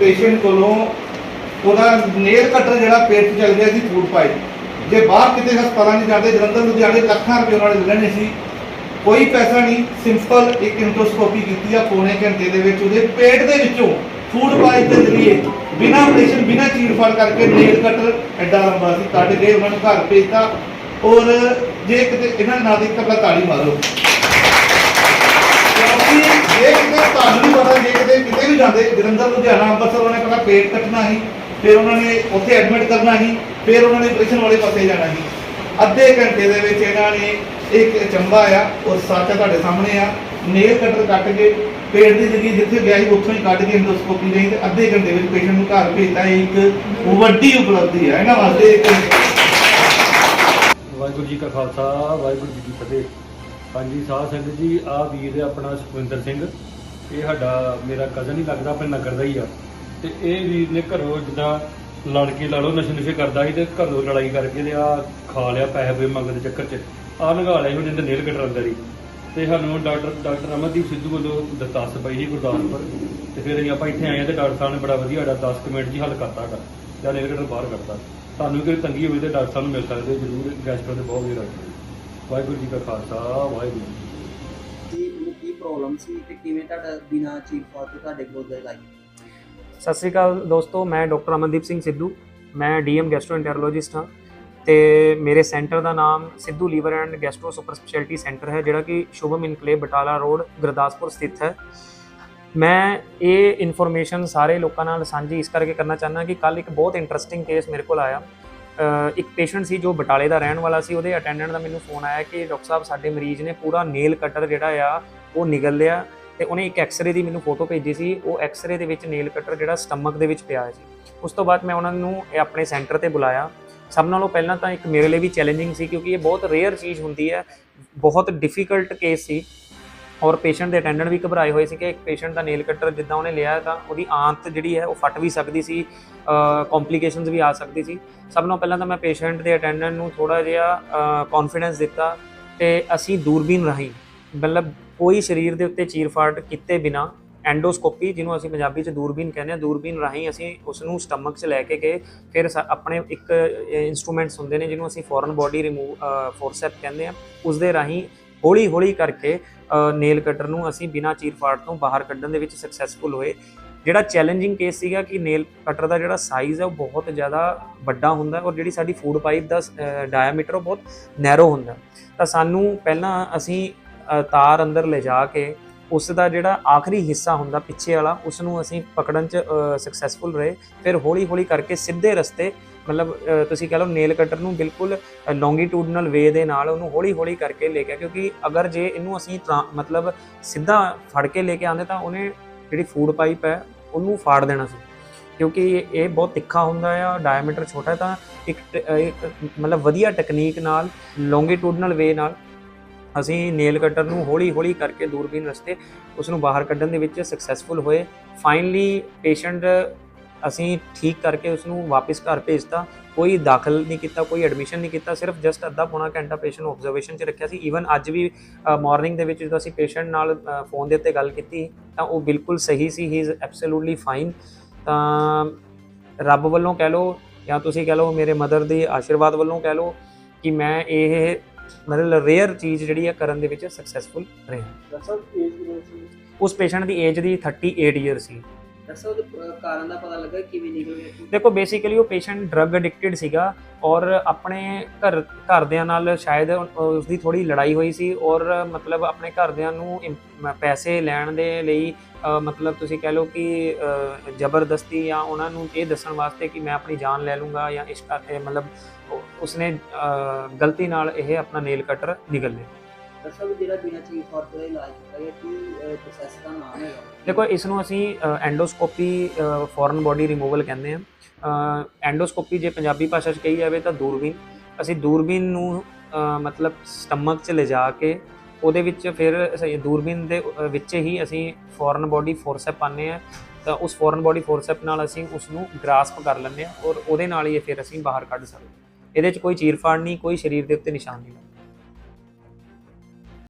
Patient ਕੋਲੋਂ ਉਹਦਾ nail cutter ਜਿਹੜਾ ਪੇਟ 'ਚ ਚੱਲ ਗਿਆ ਸੀ ਫੂਡ ਪਾਈਪ ਜੇ ਬਾਹਰ ਕਿਤੇ ਹਸਪਤਾਲਾਂ 'ਚ ਜਾਂਦੇ, ਜਲੰਧਰ, ਲੁਧਿਆਣੇ ਲੱਖਾਂ ਰੁਪਏ ਉਹਨਾਂ ਨੇ ਲੈਣੇ ਸੀ। ਕੋਈ ਪੈਸਾ ਨਹੀਂ, ਸਿੰਪਲ ਇੱਕ ਇੰਡੋਸਕੋਪੀ ਕੀਤੀ ਆ, ਪੌਣੇ ਘੰਟੇ ਦੇ ਵਿੱਚ ਉਹਦੇ ਪੇਟ ਦੇ ਵਿੱਚੋਂ ਫੂਡ ਪਾਈਪ ਦੇ ਜ਼ਰੀਏ ਬਿਨਾਂ ਆਪਰੇਸ਼ਨ, ਬਿਨਾਂ ਚੀਰਫਾੜ ਕਰਕੇ ਨੇਲ ਕਟਰ ਐਡਾ ਲੰਬਾ ਸੀ ਕੱਢ ਕੇ ਉਹਨਾਂ ਨੂੰ ਘਰ ਭੇਜਤਾ। ਔਰ ਜੇ ਕਿਤੇ ਇਹਨਾਂ ਨਾਲ ਇੱਕ ਤਾੜੀ ਮਾਰੋ। ਕਿਉਂਕਿ ਜੇ ਕਿਤੇ ਜਾਂਦੇ ਜਲੰਧਰ, ਲੁਧਿਆਣਾ, ਅੰਮ੍ਰਿਤਸਰ ਉਹਨੇ ਪਹਿਲਾਂ ਪੇਟ ਕੱਟਣਾ ਸੀ, ਫਿਰ ਉਹਨਾਂ ਨੇ ਉੱਥੇ ਐਡਮਿਟ ਕਰਨਾ ਸੀ, ਫਿਰ ਉਹਨਾਂ ਨੇ ਆਪਰੇਸ਼ਨ ਵਾਲੇ ਪਾਸੇ ਜਾਣਾ ਸੀ। ਅੱਧੇ ਘੰਟੇ ਦੇ ਵਿੱਚ ਇਹਨਾਂ ਨੇ ਇੱਕ ਚੰਬਾ ਆ ਔਰ ਸਾਚਾ ਤੁਹਾਡੇ ਸਾਹਮਣੇ ਆ ਨੇਲ ਕਟਰ ਕੱਟ ਕੇ ਪੇਟ ਦੀ ਜਗ੍ਹਾ ਜਿੱਥੇ ਗਿਆ ਸੀ, ਉੱਥੋਂ ਹੀ ਕੱਢ ਕੇ ਇੰਡੋਸਕੋਪੀ ਲਈ ਤੇ ਅੱਧੇ ਘੰਟੇ ਵਿੱਚ ਪੇਸ਼ੈਂਟ ਨੂੰ ਘਰ ਭੇਜਤਾ ਇੱਕ ਵੱਡੀ ਉਪਲਬਧੀ ਹੈ ਇਹਨਾਂ ਵਾਸਤੇ ਇੱਕ ਵਾਹਿਗੁਰੂ ਜੀ ਕਾ ਖਾਲਸਾ, ਵਾਹਿਗੁਰੂ ਜੀ ਕੀ ਫਤਿਹ। ਹਾਂਜੀ, ਸਾਧ ਸੰਗਤ ਜੀ ਆ ਵੀਰ ਹੈ ਆਪਣਾ ਸੁਖਵਿੰਦਰ ਸਿੰਘ। ਇਹ ਸਾਡਾ, ਮੇਰਾ ਕਜ਼ਨ ਹੀ ਲੱਗਦਾ ਆਪਣੇ ਨਗਰ ਦਾ ਹੀ ਆ। ਤੇ ਇਹ ਵੀਰ ਨੇ ਘਰੋਂ ਜਿੱਦਾਂ ਲੜ ਕੇ ਲਾ ਲਓ, ਨਸ਼ੇ ਨੁਸ਼ੇ ਕਰਦਾ ਸੀ ਤੇ ਘਰੋਂ ਲੜਾਈ ਕਰਕੇ ਤੇ ਆ ਖਾ ਲਿਆ ਪੈਸੇ ਪੂਸੇ ਮੰਗਣ ਦੇ ਚੱਕਰ 'ਚ। ਆ ਨਗਾ ਲਿਆ ਹੁਣ ਇਹਦੇ ਨੇਲ ਕਟਰ ਅੰਦਰ ਹੀ। ਤੇ ਸਾਨੂੰ ਡਾਕਟਰ ਡਾਕਟਰ ਅਮਨਦੀਪ ਸਿੱਧੂ ਵੱਲੋਂ ਦਰਖਾਸਤ ਪਈ ਸੀ ਗੁਰਦਾਸਪੁਰ ਤੇ ਫਿਰ ਅਸੀਂ ਆਪਾਂ ਇੱਥੇ ਆਏ ਹਾਂ ਤੇ ਡਾਕਟਰ ਸਾਹਿਬ ਨੇ ਬੜਾ ਵਧੀਆ ਸਾਡਾ 10 ਮਿੰਟ ਜੀ ਹੱਲ ਕਰਤਾ ਸਾਡਾ। ਜਾਂ ਨੇਲ ਕਟਰ ਬਾਹਰ ਕੱਢਤਾ। ਤੁਹਾਨੂੰ ਕੋਈ ਤੰਗੀ ਹੋਵੇ ਤੇ ਡਾਕਟਰ ਸਾਹਿਬ ਨੂੰ ਮਿਲ ਸਕਦੇ ਜਰੂਰ। ਗੈਸਟਰ ਦੇ ਬਹੁਤ ਵਧੀਆ ਡਾਕਟਰ ਵਾਹਿਗੁਰੂ ਜੀ ਕਾ ਖਾਲਸਾ, ਵਾਹਿਗੁਰੂ ਪ੍ਰੋਬਲਮ ਸੀ ਤੇ ਕਿਵੇਂ ਤੁਹਾਡਾ ਬਿਨਾ ਚੀਕ ਫਾੜ ਤੋਂ ਤੁਹਾਡੇ ਕੋਲ ਦੇ ਲਾਈ ਸਤਿ ਸ਼੍ਰੀ ਅਕਾਲ ਦੋਸਤੋ, ਮੈਂ ਡਾਕਟਰ ਅਮਨਦੀਪ ਸਿੰਘ ਸਿੱਧੂ। ਮੈਂ ਡੀਐਮ ਗੈਸਟ੍ਰੋਐਂਟਰੋਲੋਜਿਸਟ ਹਾਂ ਤੇ ਮੇਰੇ ਸੈਂਟਰ ਦਾ ਨਾਮ Sidhu liver and gastro super speciality centre ਹੈ, ਜਿਹੜਾ ਕਿ ਸ਼ੁਭਮ ਇਨਕਲੇਵ ਬਟਾਲਾ ਰੋਡ, ਗੁਰਦਾਸਪੁਰ ਸਥਿਤ ਹੈ। ਮੈਂ ਇਹ ਇਨਫੋਰਮੇਸ਼ਨ ਸਾਰੇ ਲੋਕਾਂ ਨਾਲ ਸਾਂਝੀ ਇਸ ਕਰਕੇ ਕਰਨਾ ਚਾਹੁੰਦਾ ਕਿ ਕੱਲ ਇੱਕ ਬਹੁਤ ਇੰਟਰਸਟਿੰਗ ਕੇਸ ਮੇਰੇ ਕੋਲ ਆਇਆ। ਇੱਕ ਪੇਸ਼ੈਂਟ ਸੀ ਜੋ ਬਟਾਲੇ ਦਾ ਰਹਿਣ ਵਾਲਾ ਸੀ, ਉਹਦੇ ਅਟੈਂਡੈਂਟ ਦਾ ਮੈਨੂੰ ਫੋਨ ਆਇਆ ਕਿ ਡਾਕਟਰ ਸਾਹਿਬ, ਸਾਡੇ ਮਰੀਜ਼ ਨੇ ਪੂਰਾ ਨੇਲ ਕਟਰ ਜਿਹੜਾ ਆ ਉਹ ਨਿਗਲ ਲਿਆ ਤੇ ਉਹਨੇ ਇੱਕ ਐਕਸ-ਰੇ ਦੀ ਮੈਨੂੰ ਫੋਟੋ ਭੇਜੀ ਸੀ। ਉਹ ਐਕਸ-ਰੇ ਦੇ ਵਿੱਚ ਨੇਲ ਕਟਰ ਜਿਹੜਾ ਸਟਮਕ ਦੇ ਵਿੱਚ ਪਿਆ ਸੀ। ਉਸ ਤੋਂ ਬਾਅਦ ਮੈਂ ਉਹਨਾਂ ਨੂੰ ਇਹ ਆਪਣੇ ਸੈਂਟਰ ਤੇ ਬੁਲਾਇਆ। ਸਭ ਨਾਲੋਂ ਪਹਿਲਾਂ ਤਾਂ ਇੱਕ ਮੇਰੇ ਲਈ ਵੀ ਚੈਲੰਜਿੰਗ ਸੀ ਕਿਉਂਕਿ ਇਹ ਬਹੁਤ ਰੇਅਰ ਚੀਜ਼ ਹੁੰਦੀ ਹੈ। ਬਹੁਤ ਡਿਫਿਕਲਟ ਕੇਸ ਸੀ। ਔਰ ਪੇਸ਼ੈਂਟ ਦੇ ਅਟੈਂਡੈਂਟ ਵੀ ਘਬਰਾਏ ਹੋਏ ਸੀ ਕਿ ਇੱਕ ਪੇਸ਼ੈਂਟ ਦਾ ਨੇਲ ਕਟਰ ਜਿੱਦਾਂ ਉਹਨੇ ਲਿਆ ਤਾਂ ਉਹਦੀ ਆਂਤ ਜਿਹੜੀ ਹੈ ਉਹ ਫਟ ਵੀ ਸਕਦੀ ਸੀ ਕੰਪਲਿਕੇਸ਼ਨਸ ਵੀ ਆ ਸਕਦੀ ਸੀ। ਸਭ ਨਾਲੋਂ ਪਹਿਲਾਂ ਤਾਂ ਮੈਂ ਪੇਸ਼ੈਂਟ ਦੇ ਅਟੈਂਡੈਂਟ ਨੂੰ ਥੋੜਾ ਜਿਹਾ ਕੌਨਫੀਡੈਂਸ ਦਿੱਤਾ ਤੇ ਅਸੀਂ ਦੂਰਬੀਨ ਰਾਹੀਂ ਮਤਲਬ ਕੋਈ ਸਰੀਰ ਦੇ ਉੱਤੇ ਚੀਰਫਾੜ ਕੀਤੇ ਬਿਨਾ ਐਂਡੋਸਕੋਪੀ, ਜਿਹਨੂੰ ਅਸੀਂ ਪੰਜਾਬੀ 'ਚ ਦੂਰਬੀਨ ਕਹਿੰਦੇ ਆ ਦੂਰਬੀਨ ਰਾਹੀਂ ਅਸੀਂ ਉਸ ਨੂੰ ਸਟਮਕ 'ਚ ਲੈ ਕੇ ਗਏ। ਫਿਰ ਸਾ- ਆਪਣੇ ਇੱਕ ਇਨਸਟਰੂਮੈਂਟਸ ਹੁੰਦੇ ਨੇ, ਜਿਹਨੂੰ ਅਸੀਂ ਫੋਰਨ ਬੋਡੀ ਰਿਮੂਵ ਫੋਰਸੈਪ ਕਹਿੰਦੇ ਆ ਉਸ ਦੇ ਰਾਹੀਂ ਹੌਲੀ ਹੌਲੀ ਕਰਕੇ ਨੇਲ ਕਟਰ ਨੂੰ ਅਸੀਂ ਬਿਨਾ ਚੀਰਫਾੜ ਤੋਂ ਬਾਹਰ ਕੱਢਣ ਦੇ ਵਿੱਚ ਸਕਸੈਸਫੁਲ ਹੋਏ। ਜਿਹੜਾ ਚੈਲੰਜਿੰਗ ਕੇਸ ਸੀਗਾ ਕਿ ਨੇਲ ਕਟਰ ਦਾ ਜਿਹੜਾ ਸਾਈਜ਼ ਹੈ ਉਹ ਬਹੁਤ ਜ਼ਿਆਦਾ ਵੱਡਾ ਹੁੰਦਾ ਔਰ ਜਿਹੜੀ ਸਾਡੀ ਫੂਡ ਪਾਈਪ ਦਾ ਡਾਇਆਮੀਟਰ ਉਹ ਬਹੁਤ ਨੈਰੋ ਹੁੰਦਾ ਤਾਂ ਸਾਨੂੰ ਪਹਿਲਾਂ ਅਸੀਂ ਤਾਰ ਅੰਦਰ ਲਿਜਾ ਕੇ ਉਸ ਦਾ ਜਿਹੜਾ ਆਖਰੀ ਹਿੱਸਾ ਹੁੰਦਾ ਪਿੱਛੇ ਵਾਲਾ ਉਸ ਨੂੰ ਅਸੀਂ ਪਕੜਨ ਚ ਸਕਸੈਸਫੁਲ ਰਹੇ। ਫਿਰ ਹੌਲੀ ਹੌਲੀ ਕਰਕੇ ਸਿੱਧੇ ਰਸਤੇ, ਮਤਲਬ ਤੁਸੀਂ ਕਹ ਲਓ ਨੇਲ ਕਟਰ ਨੂੰ ਬਿਲਕੁਲ ਲੌਂਗੀਟਿਊਡਨਲ ਵੇ ਦੇ ਨਾਲ ਉਹਨੂੰ ਹੌਲੀ ਹੌਲੀ ਕਰਕੇ ਲੈ ਗਿਆ। ਕਿਉਂਕਿ ਅਗਰ ਜੇ ਇਹਨੂੰ ਅਸੀਂ ਟਰਾਂ- ਮਤਲਬ ਸਿੱਧਾ ਫੜ ਕੇ ਲੈ ਕੇ ਆਂਦੇ ਤਾਂ ਉਹਨੇ ਜਿਹੜੀ ਫੂਡ ਪਾਈਪ ਹੈ, ਉਹਨੂੰ ਫਾੜ ਦੇਣਾ ਸੀ। ਕਿਉਂਕਿ ਇਹ- ਇਹ ਬਹੁਤ ਤਿੱਖਾ ਹੁੰਦਾ ਹੈ ਡਾਇਆਮੀਟਰ ਛੋਟਾ ਹੈ ਤਾਂ ਇੱਕ ਟ- ਇੱਕ, ਮਤਲਬ ਵਧੀਆ ਟੈਕਨੀਕ ਨਾਲ ਲੌਂਗੀਟਿਊਡਨਲ ਵੇ ਨਾਲ ਅਸੀਂ ਨੇਲ ਕਟਰ ਨੂੰ ਹੌਲੀ ਹੌਲੀ ਕਰਕੇ ਦੂਰਬੀਨ ਰਸਤੇ ਉਸ ਨੂੰ ਬਾਹਰ ਕੱਢਣ ਦੇ ਵਿੱਚ ਸਕਸੈਸਫੁਲ ਹੋਏ। ਫਾਈਨਲੀ ਪੇਸ਼ੈਂਟ ਅਸੀਂ ਠੀਕ ਕਰਕੇ ਉਸ ਨੂੰ ਵਾਪਸ ਘਰ ਭੇਜਤਾ। ਕੋਈ ਦਾਖਲ ਨਹੀਂ ਕੀਤਾ, ਕੋਈ ਐਡਮਿਸ਼ਨ ਨਹੀਂ ਕੀਤਾ, ਸਿਰਫ ਜਸਟ ਅੱਧਾ ਪੌਣਾ ਘੰਟਾ ਪੇਸ਼ੈਂਟ ਨੂੰ ਆਬਜ਼ਰਵੇਸ਼ਨ 'ਚ ਰੱਖਿਆ ਸੀ। ਈਵਨ ਅੱਜ ਵੀ ਮਾਰਨਿੰਗ ਦੇ ਵਿੱਚ ਜਦੋਂ ਅਸੀਂ ਪੇਸ਼ੈਂਟ ਨਾਲ ਫੋਨ ਦੇ ਉੱਤੇ ਗੱਲ ਕੀਤੀ, ਤਾਂ ਉਹ ਬਿਲਕੁਲ ਸਹੀ ਸੀ ਹੀ ਇਜ਼ ਐਬਸੋਲੂਟਲੀ ਫਾਈਨ ਤਾਂ ਰੱਬ ਵੱਲੋਂ ਕਹਿ ਲਓ ਜਾਂ ਤੁਸੀਂ ਕਹਿ ਲਓ, ਮੇਰੇ ਮਦਰ ਦੇ ਆਸ਼ੀਰਵਾਦ ਵੱਲੋਂ ਕਹਿ ਲਓ ਕਿ ਮੈਂ ਇਹ ਮਤਲਬ ਰੇਅਰ ਚੀਜ਼ ਜਿਹੜੀ ਹੈ ਕਰਨ ਦੇ ਵਿੱਚ ਸਕਸੈਸਫੁਲ ਰਿਹਾ। ਉਸ ਪੇਸ਼ੈਂਟ ਦੀ ਏਜ ਦੀ 38 ਇਅਰ ਸੀ। ਅਹ, ਕਾਰਨ ਦਾ ਪਤਾ ਲੱਗਾ ਕਿਵੇਂ ਨਿਕਲ ਗਿਆ? ਦੇਖੋ ਬੇਸਿਕਲੀ ਉਹ ਪੇਸ਼ੈਂਟ ਡਰਗ ਐਡਿਕਟਡ ਸੀਗਾ ਔਰ ਆਪਣੇ ਘਰ ਘਰਦਿਆਂ ਨਾਲ ਸ਼ਾਇਦ ਉਸ ਦੀ ਥੋੜੀ ਲੜਾਈ ਹੋਈ ਸੀ ਔਰ ਮਤਲਬ ਆਪਣੇ ਘਰਦਿਆਂ ਨੂੰ ਪੈਸੇ ਲੈਣ ਦੇ ਲਈ ਮਤਲਬ ਤੁਸੀਂ ਕਹਿ ਲਓ ਕਿ ਜ਼ਬਰਦਸਤੀ ਜਾਂ ਉਹਨਾਂ ਨੂੰ ਇਹ ਦੱਸਣ ਵਾਸਤੇ ਕਿ ਮੈਂ ਆਪਣੀ ਜਾਨ ਲੈ ਲੂੰਗਾ ਜਾਂ ਇਸ ਕਰਕੇ ਮਤਲਬ ਉਸਨੇ ਗਲਤੀ ਨਾਲ ਇਹ ਆਪਣਾ ਨੇਲ ਕਟਰ ਨਿਗਲ ਲਿਆ। ਜਿਹੜਾ ਬਿਨਾ ਇਲਾਜ ਕੀ ਪ੍ਰੋਸੈਸ ਦਾ ਨਾਮ ਦੇਖੋ ਇਸ ਨੂੰ ਅਸੀਂ ਐਂਡੋਸਕੋਪੀ ਫੋਰਨ ਬੋਡੀ ਰਿਮੂਵਲ ਕਹਿੰਦੇ ਆ ਐਂਡੋਸਕੋਪੀ ਜੇ ਪੰਜਾਬੀ ਭਾਸ਼ਾ 'ਚ ਕਹੀ ਜਾਵੇ ਤਾਂ ਦੂਰਬੀਨ। ਅਸੀਂ ਦੂਰਬੀਨ ਨੂੰ ਮਤਲਬ ਸਟਮਕ 'ਚ ਲਿਜਾ ਕੇ ਉਹਦੇ ਵਿੱਚ ਫਿਰ ਅਸੀਂ ਦੂਰਬੀਨ ਦੇ ਵਿੱਚ ਹੀ ਅਸੀਂ ਫੋਰਨ ਬੋਡੀ ਫੋਰਸੈਪ ਪਾਉਂਦੇ ਆ ਤਾਂ ਉਸ ਫੋਰਨ ਬੋਡੀ ਫੋਰਸੈਪ ਨਾਲ ਅਸੀਂ ਉਸ ਨੂੰ ਗ੍ਰਾਸਪ ਕਰ ਲੈਂਦੇ ਆ ਔਰ ਉਹਦੇ ਨਾਲ ਹੀ ਫਿਰ ਅਸੀਂ ਬਾਹਰ ਕੱਢ ਸਕਦੇ ਹਾਂ। ਇਹਦੇ 'ਚ ਕੋਈ ਚੀਰਫਾੜ ਨਹੀਂ ਕੋਈ ਸਰੀਰ ਦੇ ਉੱਤੇ ਨਿਸ਼ਾਨ ਨਹੀਂ